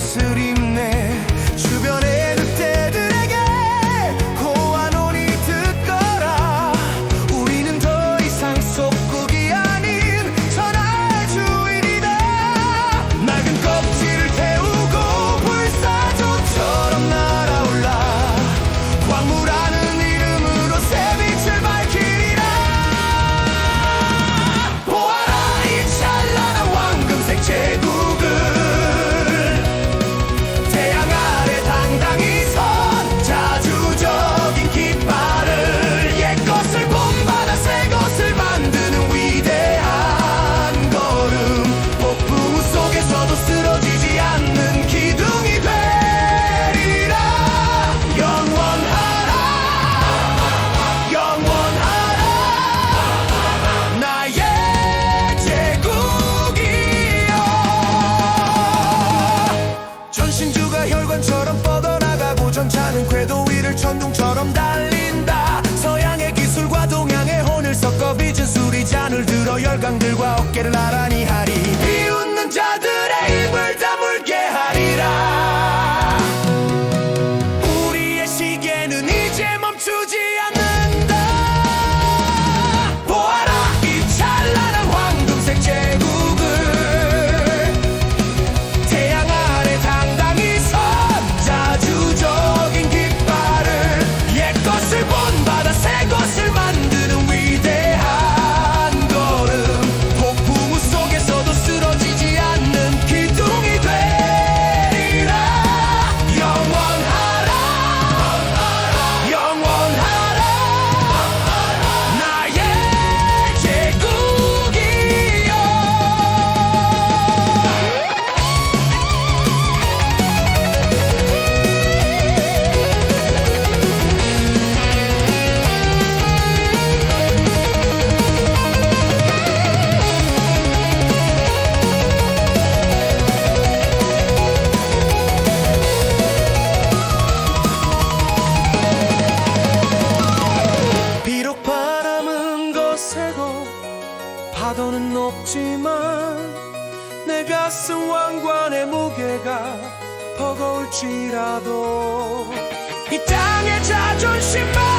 옷을 입네. 나는 궤도 위를 천둥처럼 달린다. 서양의 기술과 동양의 혼을 섞어 빚은 술이 잔을 들어 열강들과 어깨를 나란히 하리. 파도는 높지만 내 가슴 왕관의 무게가 버거울지라도 이 땅의 자존심만